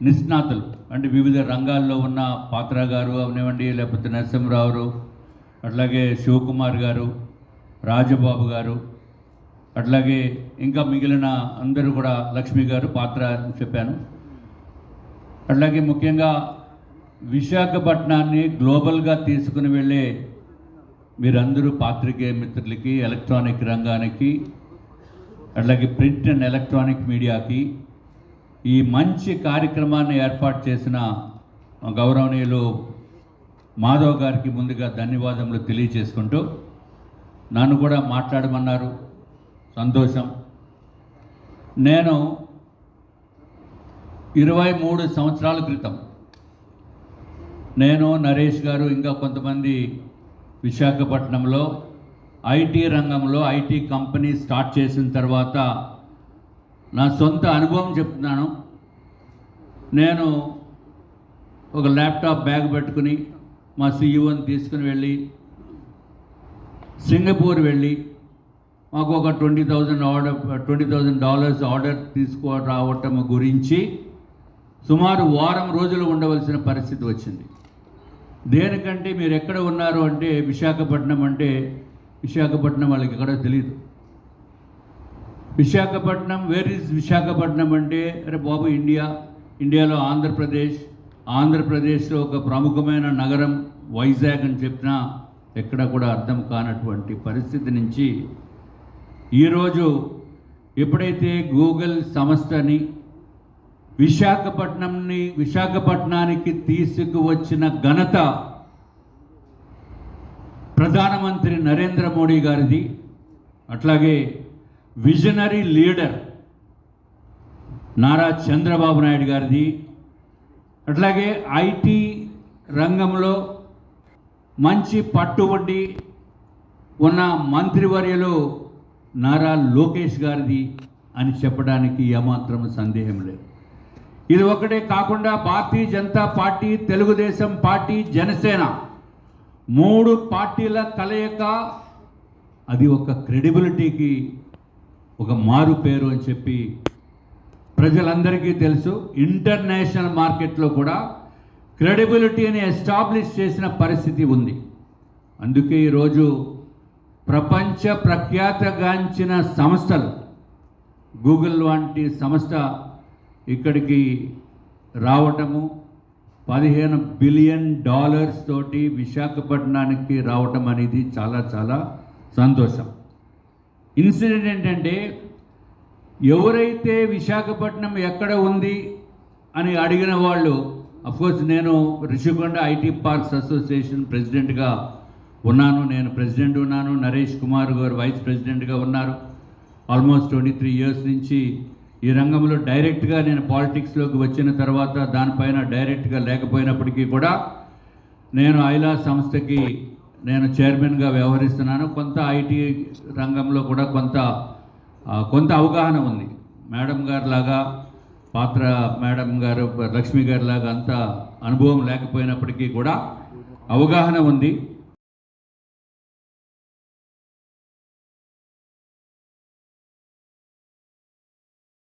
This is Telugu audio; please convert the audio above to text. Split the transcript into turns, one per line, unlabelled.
నిష్ణాతులు. అంటే వివిధ రంగాల్లో ఉన్న పాత్ర గారు అవనివ్వండి లేకపోతే నరసింహరావు అట్లాగే శివకుమార్ గారు రాజబాబు గారు అట్లాగే ఇంకా మిగిలిన అందరూ కూడా లక్ష్మి గారు పాత్ర అని చెప్పాను. అట్లాగే ముఖ్యంగా విశాఖపట్నాన్ని గ్లోబల్గా తీసుకుని వెళ్ళే మీరందరూ పాత్రికేయ మిత్రులకి ఎలక్ట్రానిక్ రంగానికి అట్లాగే ప్రింట్ అండ్ ఎలక్ట్రానిక్ మీడియాకి ఈ మంచి కార్యక్రమాన్ని ఏర్పాటు చేసిన గౌరవనీయులు మాధవ్ గారికి ముందుగా ధన్యవాదములు తెలియచేసుకుంటూ నన్ను కూడా మాట్లాడమన్నారు. సంతోషం. నేను ఇరవై మూడు సంవత్సరాల క్రితం నేను నరేష్ గారు ఇంకా కొంతమంది విశాఖపట్నంలో ఐటీ రంగంలో ఐటీ కంపెనీ స్టార్ట్ చేసిన తర్వాత నా సొంత అనుభవం చెప్తున్నాను. నేను ఒక ల్యాప్టాప్ బ్యాగ్ పెట్టుకుని మా సీఈఓని తీసుకుని వెళ్ళి సింగపూర్ వెళ్ళి మాకు ఒక twenty thousand order twenty thousand dollars order తీసుకో రావటం గురించి సుమారు వారం రోజులు ఉండవలసిన పరిస్థితి వచ్చింది. దేనికంటే మీరు ఎక్కడ ఉన్నారు అంటే విశాఖపట్నం అంటే విశాఖపట్నం వాళ్ళకి ఎక్కడో తెలియదు విశాఖపట్నం వేర్ ఇస్ విశాఖపట్నం అంటే అరే బాబు ఇండియా ఇండియాలో ఆంధ్రప్రదేశ్ ఆంధ్రప్రదేశ్లో ఒక ప్రముఖమైన నగరం వైజాగ్ అని చెప్పినా ఎక్కడ కూడా అర్థం కానటువంటి పరిస్థితి నుంచి ఈరోజు ఎప్పుడైతే గూగుల్ సంస్థని విశాఖపట్నంని విశాఖపట్నానికి తీసుకువచ్చిన ఘనత ప్రధానమంత్రి నరేంద్ర మోడీ గారిది అట్లాగే విజనరీ లీడర్ నారా చంద్రబాబు నాయుడు గారిది. అట్లాగే ఐటీ రంగంలో మంచి పట్టుబడి ఉన్న మంత్రివర్యులు నారా లోకేష్ గారిది అని చెప్పడానికి ఏమాత్రం సందేహం లేదు. ఇది ఒకటే కాకుండా భారతీయ జనతా పార్టీ తెలుగుదేశం పార్టీ జనసేన మూడు పార్టీల కలయిక అది ఒక క్రెడిబిలిటీకి ఒక మారు పేరు అని చెప్పి ప్రజలందరికీ తెలుసు. ఇంటర్నేషనల్ మార్కెట్లో కూడా క్రెడిబిలిటీని ఎస్టాబ్లిష్ చేసిన పరిస్థితి ఉంది. అందుకే ఈరోజు ప్రపంచ ప్రఖ్యాతగాంచిన సంస్థలు గూగుల్ వంటి సంస్థ ఇక్కడికి రావటము పదిహేను బిలియన్ డాలర్స్ తోటి విశాఖపట్నానికి రావటం అనేది చాలా చాలా సంతోషం. ఇన్సిడెంట్ ఏంటంటే ఎవరైతే విశాఖపట్నం ఎక్కడ ఉంది అని అడిగిన వాళ్ళు అఫ్కోర్స్ నేను రిషికొండ ఐటీ పార్క్స్ అసోసియేషన్ ప్రెసిడెంట్గా ఉన్నాను నేను ప్రెసిడెంట్ ఉన్నాను నరేష్ కుమార్ గారు వైస్ ప్రెసిడెంట్గా ఉన్నారు. ఆల్మోస్ట్ ట్వంటీ త్రీ ఇయర్స్ నుంచి ఈ రంగంలో డైరెక్ట్గా నేను పాలిటిక్స్లోకి వచ్చిన తర్వాత దానిపైన డైరెక్ట్గా లేకపోయినప్పటికీ కూడా నేను ఐలా సంస్థకి నేను చైర్మన్గా వ్యవహరిస్తున్నాను. కొంత ఐటీ రంగంలో కూడా కొంత కొంత అవగాహన ఉంది. మేడం గారు లాగా పాత్ర మేడం గారు లక్ష్మి గారి లాగా అంత అనుభవం లేకపోయినప్పటికీ కూడా అవగాహన ఉంది.